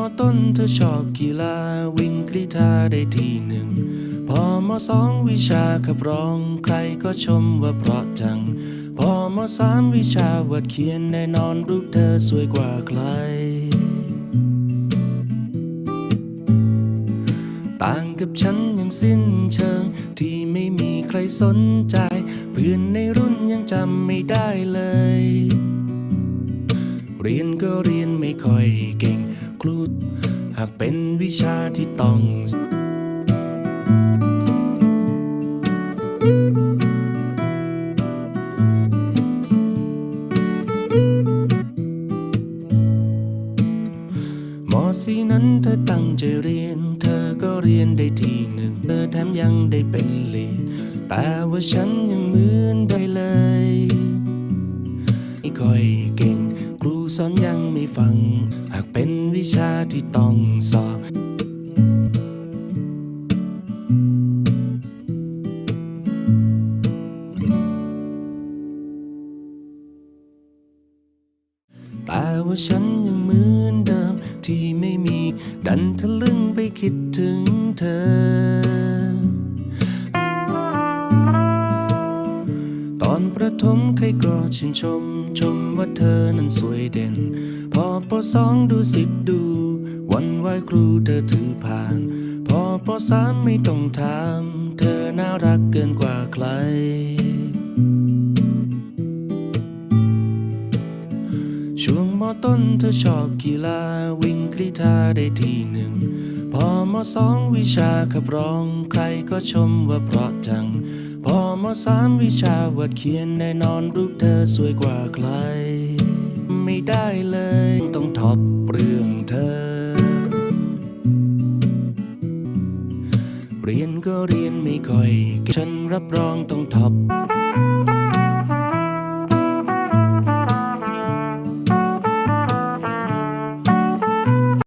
มอต้นเธอชอบกีฬาวิ่งกรีธาได้ทีหนึ่ง พอมอสองวิชาขับร้องใครก็ชมว่าเพราะจัง พอมอสามวิชาวาดเขียนแน่นอนรูปเธอสวยกว่าใคร ต่างกับฉันยังสิ้นเชิง ที่ไม่มีใครสนใจ เพื่อนในรุ่นยังจำไม่ได้เลย เรียนก็เรียนไม่ค่อย ก่งครูหากเป็นวิชาที่ต้องมอสีนั้นเธอตั้งใจเรียน เธอก็เรียนได้ทีหนึ่ง เธอแถมยังได้เป็นเลดแต่ว่าฉันยังเหมือ ที่ต้องสอบ แต่ว่าฉันยังเหมือนเดิมที่ไม่มี ดันทะลึ่งไปคิดถึงเธอตอนประถมใครก็ชื่นชม ชมว่าเธอนั้นสวยเด่น พอปสองดูสิดู วันไหวครูเธอถือผ่าน พอปสามไม่ต้องถามเธอน่ารักเกินกว่าใคร ช่วงมอต้นเธอชอบกีฬาวิ่งกรีธาได้ทีหนึ่ง พอมอสองวิชาขับร้องใครก็ชมว่าเพราะจัง พอมอสามวิชาวาดเขียนแน่นอนรูปเธอสวยกว่าใคร ไม่ได้เลยต้องท็อป เรียนก็เรียนไม่ค่อยเก่งฉันรับรองต้องท็อป